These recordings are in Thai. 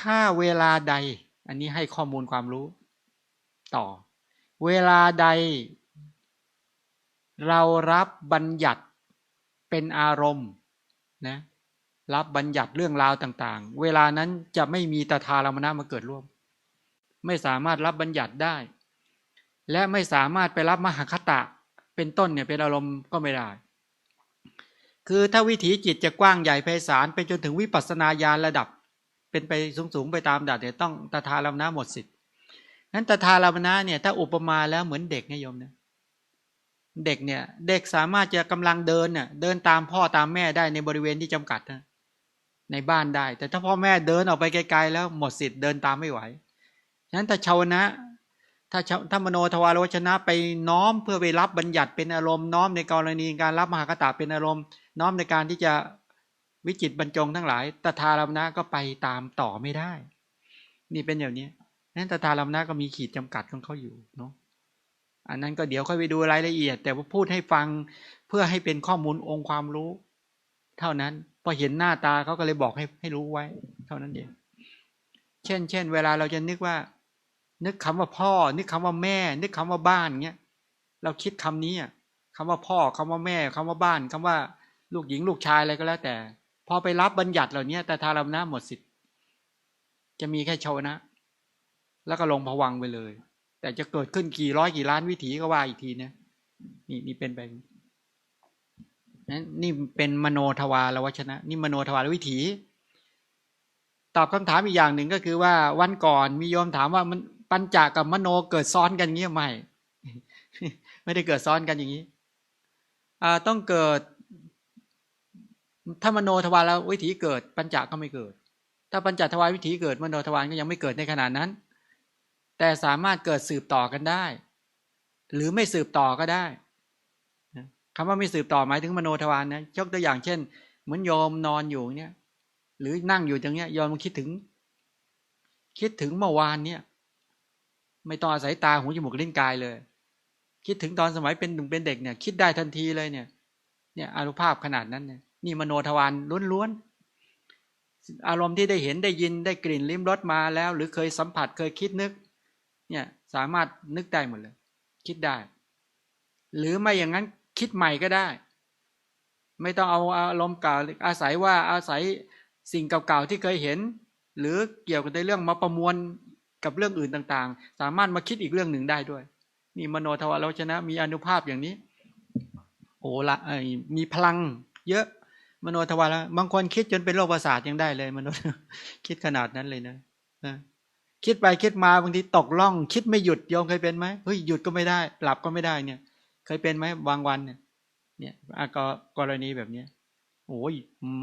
ถ้าเวลาใด อันนี้ให้ข้อมูลความรู้ ต่อ เวลาใด เรารับบัญญัติเป็นอารมณ์นะรับบัญญัติเรื่องราวต่างๆ เวลานั้นจะไม่มีตถาลมนะมาเกิดร่วม ไม่สามารถรับบัญญัติได้ และไม่สามารถไปรับมหคตะ เป็นต้นเนี่ยเป็นอารมณ์ก็ไม่ได้ คือถ้าวิถีจิตจะกว้างใหญ่ไพศาลไปจนถึงวิปัสสนาญาณระดับ เป็นไปสูงๆไปตามดัดเนี่ยต้องตถาลมนะหมดสิทธิ์นั้นตถาลมนะเนี่ยถ้าอุปมาแล้วเหมือนเด็กนิยมเนี่ยเด็กเนี่ยเด็กสามารถจะกำลังเดินเนี่ยเดินตามพ่อตามแม่ได้ในบริเวณที่จำกัดนะในบ้านได้ แต่ถ้าพ่อแม่เดินออกไปไกลๆแล้วหมดสิทธิ์เดินตามไม่ไหวฉะนั้นถ้าชาวนะถ้าถ้ามโนทวารวชนะไปน้อมเพื่อไปรับบัญญัติเป็นอารมณ์น้อมในกรณีการรับมหากตาเป็นอารมณ์ น้อมในการที่จะ วิจิตบรรจงทั้งหลายตถาลมนะก็ไปตามต่อไม่ได้ นี่เป็นอย่างนี้นั้นตถาลมนะก็มีขีดจำกัดของเขาอยู่เนาะอันนั้นก็เดี๋ยวค่อยไปดูรายละเอียด แต่ว่าพูดให้ฟังเพื่อให้เป็นข้อมูลองค์ความรู้ เท่านั้นพอเห็นหน้าตาเขาก็เลยบอกให้ให้รู้ไว้ เท่านั้นเองเช่น เช่น เวลาเราจะนึกว่า นึกคำว่าพ่อ นึกคำว่าแม่ นึกคำว่าบ้านเงี้ยเราคิดคำนี้อะคำว่าพ่อคำว่าแม่คำว่าบ้านคำว่าลูกหญิงลูกชายอะไรก็แล้วแต่ พอไปรับบัญญัติเหล่านี้แต่ทารมนะหมดสิทธิ์ จะมีแค่ชาวนะ แล้วก็ลงผวังไปเลย แต่จะเกิดขึ้นกี่ร้อยกี่ล้านวิถีก็ว่าอีกทีนะนี่นี่เป็นไปนั้นนี่เป็นมโนทวารวชนะ นี่มโนทวารวิถี ตอบคำถามอีกอย่างหนึ่งก็คือว่าวันก่อนมีโยมถามว่ามันปัญจกับมโนเกิดซ้อนกันเงี้ยไม่ไม่ได้เกิดซ้อนกันอย่างนี้ต้องเกิด ถ้ามโนทวารวิถีเกิด ปัญจก็ไม่เกิด ถ้าปัญจทวารวิถีเกิดมโนทวารก็ยังไม่เกิดในขนาดนั้น แต่สามารถเกิดสืบต่อกันได้ หรือไม่สืบต่อก็ได้คำว่าไม่สืบต่อหมายถึงมโนทวารนะยกตัวอย่างเช่น เหมือนโยมนอนอยู่เนี่ย หรือนั่งอยู่ตรงเนี้ยยอมคิดถึง คิดถึงเมื่อวานเนี่ย ไม่ต้องอาศัยตาหูจมูกลิ้นกายเลย คิดถึงตอนสมัยเป็นหนุ่มเป็นเด็กเนี่ย คิดได้ทันทีเลยเนี่ย เนี่ยอารภาพขนาดนั้นเนี่ย นี่มโนทวารล้วนๆอารมณ์ที่ได้เห็นได้ยินได้กลิ่นลิ้มรสมาแล้ว หรือเคยสัมผัสเคยคิดนึกเนี่ยสามารถนึกได้หมดเลย คิดได้ หรือไม่อย่างนั้นคิดใหม่ก็ได้ ไม่ต้องเอาอารมณ์เก่าอาศัยว่าอาศัยสิ่งเก่าๆที่เคยเห็น หรือเกี่ยวกับในเรื่องมาประมวลกับเรื่องอื่นต่างๆ สามารถมาคิดอีกเรื่องหนึ่งได้ด้วย นี่มโนทวารชนะ มีอนุภาพอย่างนี้โอ้ละมีพลังเยอะ มโนทวารบางคนคิดจนเป็นโรคประสาทยังได้เลยมโนคิดขนาดนั้นเลยนะคิดไปคิดมาบางทีตกล่อง คิดไม่หยุดยอมเคยเป็นไหมเฮ้ยหยุดก็ไม่ได้ หลับก็ไม่ได้เนี่ย เคยเป็นไหมบางวันเนี่ยเนี่ยกรณีแบบเนี้ยโอ้ย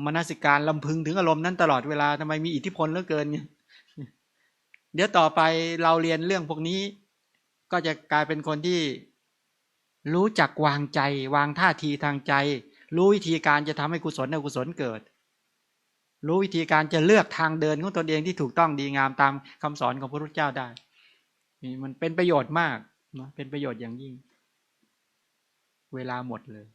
มนสิการลำพึงถึงอารมณ์นั้นตลอดเวลาทำไมมีอิทธิพลเหลือเกินเนี่ยเดี๋ยวต่อไปเราเรียนเรื่องพวกนี้ ก็จะกลายเป็นคนที่รู้จักวางใจ วางท่าทีทางใจ รู้วิธีการจะทำให้กุศลอกุศลเกิด รู้วิธีการจะเลือกทางเดินของตนเองที่ถูกต้องดีงามตามคำสอนของพระพุทธเจ้าได้มันเป็นประโยชน์มากนะเป็นประโยชน์อย่างยิ่ง เวลาหมดเลย